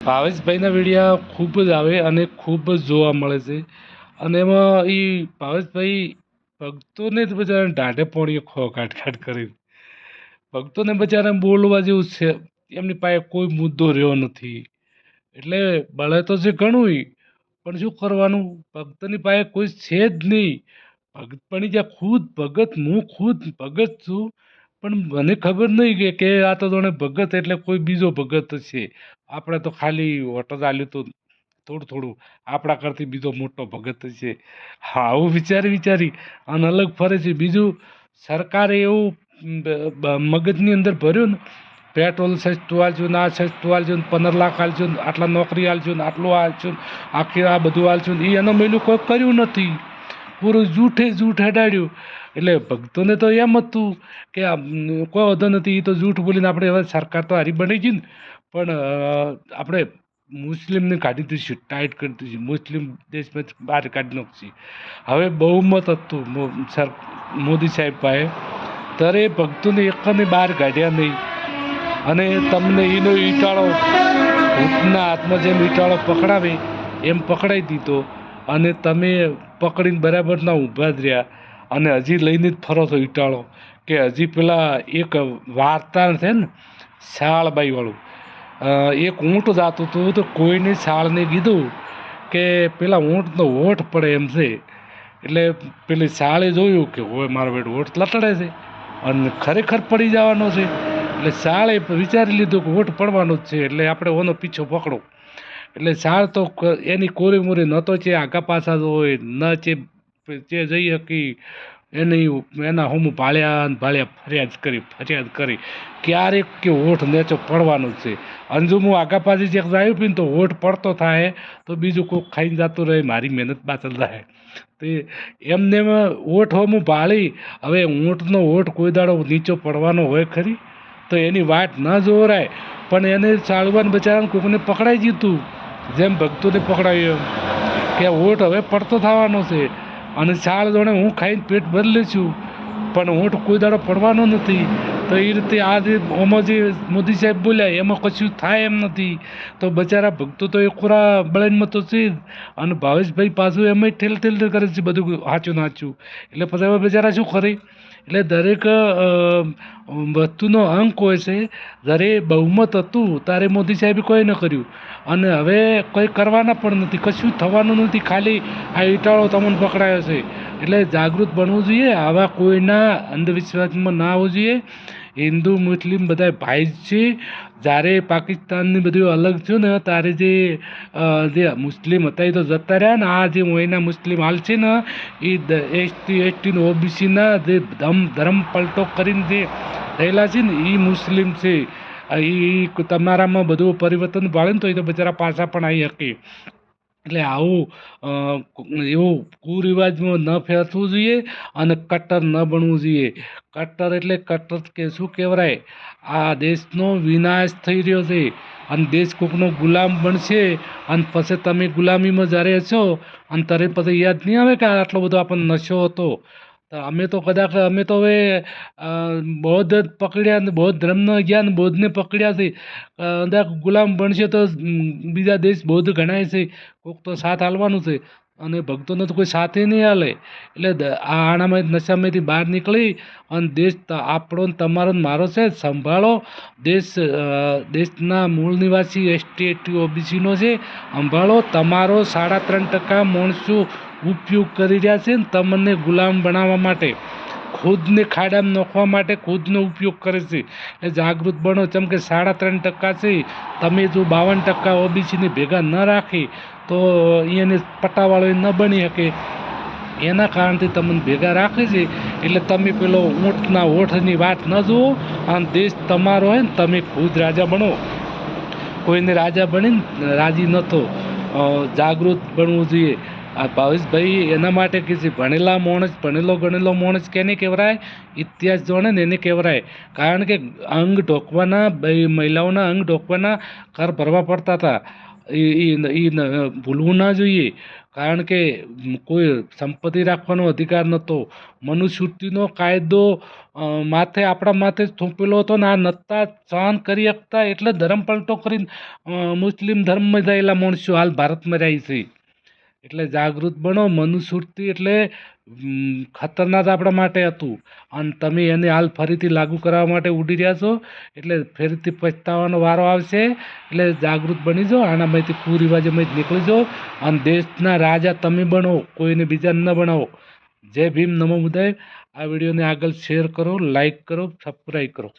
ભાવેશભાઈના વિડીયા ખૂબ જ આવે અને ખૂબ જ જોવા મળે છે. અને એમાં એ ભાવેશભાઈ ભક્તોને જ બચારાને દાઢે પોણીએ ખો કાઢ કરી ભક્તોને બચારાને બોલવા જેવું છે, એમની પાસે કોઈ મુદ્દો રહ્યો નથી. એટલે બળે તો છે ઘણું પણ શું કરવાનું? ભક્તની પાસે કોઈ છે જ નહીં. ભગત પણ જ્યાં ખુદ ભગત, હું ખુદ ભગત છું. પણ મને ખબર નહીં કે આ તો જાણે ભગત એટલે કોઈ બીજો ભગત છે. આપણે તો ખાલી હોટલ આલ્યું તો થોડું થોડું. આપણા કરતી બીજો મોટો ભગત છે. હા આવું વિચારી વિચારી અને અલગ ફરે છે. બીજું સરકારે એવું મગજની અંદર ભર્યું ને, પેટ્રોલ સસ્તું આલજો ને, આ સસ્તું આલજો ને, પંદર લાખ આલજો ને, આટલા નોકરી આલજો ને, આટલું આલજો ને, આખી આ બધું આલજો ને એ એનો મેલું કોઈ કર્યું નથી. પૂરું જૂઠે જૂઠ હટાડ્યું એટલે ભક્તોને તો એમ હતું કે કોઈ વાંધો નથી એ તો જૂઠ બોલીને આપણે હવે સરકાર તો હારી બની ગઈ ને. પણ આપણે મુસ્લિમને કાઢી દઈશું ટાઈટ કરી દઈશું મુસ્લિમ દેશમાં બહાર કાઢી નાખશે હવે બહુમત હતું સર, મોદી સાહેબ પાસે. ત્યારે ભક્તોને એકને બહાર કાઢ્યા નહીં. અને તમને એનો ઈટાળો, ભૂતના હાથમાં જેમ ઈટાળો પકડાવે, એમ પકડાઈ દીધો. અને તમે પકડીને બરાબરના ઊભા જ રહ્યા. અને હજી લઈને જ ફરો છો ઈટાળો, કે હજી પેલા એક વાર્તા છે ને, શાળબાઈવાળું. એક ઊંટ જાતું હતું તો કોઈને શાળને કીધું કે પેલા ઊંટનો હોઠ પડે એમ છે. એટલે પેલી શાળે જોયું કે હોય મારો બેટ હોઠ લટડે છે અને ખરેખર પડી જવાનો છે. એટલે શાળે વિચારી લીધું કે હોઠ પડવાનો જ છે, એટલે આપણે ઓનો પીછો પકડો. એટલે સાર તો એની કોરી મોરી ન તો છે આગા પાછા હોય, ન છે જે જઈ શકી, એની એના હું ભાળ્યા અને ભાળ્યા ફરિયાદ કરી ફરિયાદ કરી. ક્યારેક કે હોઠ નેચો પડવાનો છે. અંજુ હું આગા પાછી જે જાય પીને તો હોઠ પડતો થાય તો બીજું કોઈક ખાઈને જતું રહે, મારી મહેનત પાછળ થાય તે એમને એમ ઓઠ હું ભાળી, હવે ઊંટનો ઓઠ કોઈ દાડો નીચો પડવાનો હોય ખરી? તો એની વાટ ન જોરાય પણ એને ચાળવાને બચારાને કોઈકને પકડાઈ જીતું જેમ ભક્તોને પકડાવ્યો એમ. કે ઓઠ હવે પડતો થવાનો છે. અને છાળ જોડે હું ખાઈને પેટ ભરી લઉં છું પણ ઊંટ કોઈ દાડો પડવાનો નથી. તો એ રીતે આ જે ઓમાં જે મોદી સાહેબ બોલ્યા, એમાં કશું થાય એમ નથી. તો બચારા ભક્તો તો એ ખોરા બળાઈનમાં તો છે અને ભાવેશભાઈ પાછું એમાં ઠેલ ઠેલ કરે છે બધું સાચું નાચું એટલે પછી હવે બચારા શું કરે? એટલે દરેક વસ્તુનો અંક હોય છે, જ્યારે બહુમત હતું, ત્યારે મોદી સાહેબે કોઈ ન કર્યું. અને હવે કોઈ કરવાના પણ નથી, કશું થવાનું નથી, ખાલી આ ઈટાળો તમને પકડાયો છે. એટલે જાગૃત બનવું જોઈએ, આવા કોઈના અંધવિશ્વાસમાં ના આવવું જોઈએ. હિન્દુ, મુસ્લિમ બધા ભાઈ જ છે. જ્યારે પાકિસ્તાનની બધું અલગ થયું ને, ત્યારે જે જે મુસ્લિમ હતા એ તો જતા રહ્યા ને. આ જે અહીંના મુસ્લિમ હાલ છે ને એ એસટી એસટી ને ઓબીસીના જે ધમ, ધર્મ પલટો કરીને જે રહેલા છે ને એ મુસ્લિમ છે. એ તમારામાં બધું પરિવર્તન ભાળે ને તો એ તો બચારા પાછા પણ આવી શકે. એટલે આવું એવું કુરિવાજમાં ન ફેરવું જોઈએ અને કટ્ટર ન બનવું જોઈએ. કટ્ટર એટલે કટ્ટર કે શું કહેવાય? આ દેશનો વિનાશ થઈ રહ્યો છે અને દેશ કોકનો ગુલામ બનશે અને પછી તમે ગુલામીમાં જ્યારે છો અને ત્યારે પછી યાદ નહીં આવે કે આટલો બધો આપણને નશો હતો? તો અમે તો કદાચ, અમે તો હવે બૌદ્ધ જ પકડ્યા ને, બૌદ્ધ ધર્મના ગયા ને, બૌદ્ધને પકડ્યા છે. કદાચ ગુલામ બનશે તો બીજા દેશ બૌદ્ધ ગણાય છે. કોક તો સાથ હાલવાનું છે. અને ભક્તોને તો કોઈ સાથે નહીં હાલે એટલે આ આણામાં નશામાંથી બહાર નીકળી અને દેશ આપણો તમારો મારો છે, સંભાળો. દેશ દેશના મૂળ નિવાસી એસટી એટી ઓબીસીનો છે. સંભાળો. તમારો સાડા ત્રણ ટકા માણસો ઉપયોગ કરી રહ્યા છે ને તમને ગુલામ બનાવવા માટે ખુદને ખાડામાં નાખવા માટે ખુદનો ઉપયોગ કરે છે. એટલે જાગૃત બનો જેમ કે સાડા ત્રણ ટકા છે તમે જો બાવન ટકા ઓબીસીને ભેગા ન રાખી તો એને પટ્ટાવાળો ન બની શકે. એના કારણથી તમને ભેગા રાખે છે એટલે તમે પેલો ઊંટના ઓઠની વાત ન જુઓ અને દેશ તમારો હોય ને તમે ખુદ રાજા બનો. કોઈને રાજા બનીને રાજી અ, જાગૃત બનવું જોઈએ. આ ભાવેશભાઈ એના માટે કે છે ભણેલા માણસ, ભણેલો, ગણેલો માણસ કેને કહેવાય? ઇતિહાસ જાણે ને એને કહેવાય. કારણ કે અંગ ઢોકવાના મહિલાઓના અંગ ઢોકવાના કર ભરવા પડતા હતા. એ ભૂલવું ના જોઈએ. કારણ કે કોઈ સંપત્તિ રાખવાનો અધિકાર નહોતો. મનુસ્મૃતિનો કાયદો માથે, આપણા માથે થોપેલો હતો ને આ નહોતા સહન કરી શકતા એટલે ધર્મ પલટો કરીને મુસ્લિમ ધર્મમાં જયેલા માણસો હાલ ભારતમાં રહી છે. એટલે જાગૃત બનો મનુસ્મૃતિ એટલે ખતરનાક આપણા માટે હતું. અને તમે એને હાલ ફરીથી લાગુ કરાવવા માટે ઉડી રહ્યા છો, એટલે ફરીથી પછતાવાનો વારો આવશે, એટલે જાગૃત બની જાઓ, આનામાંથી કુરિવાજોમાંથી નીકળી જાઓ, અને દેશના રાજા તમે બનો, કોઈને બીજા ન બનાવો. જય ભીમ, નમો મુદાય. આ વિડીયોને આગળ શેર કરો, લાઈક કરો, સબસ્ક્રાઈબ કરો.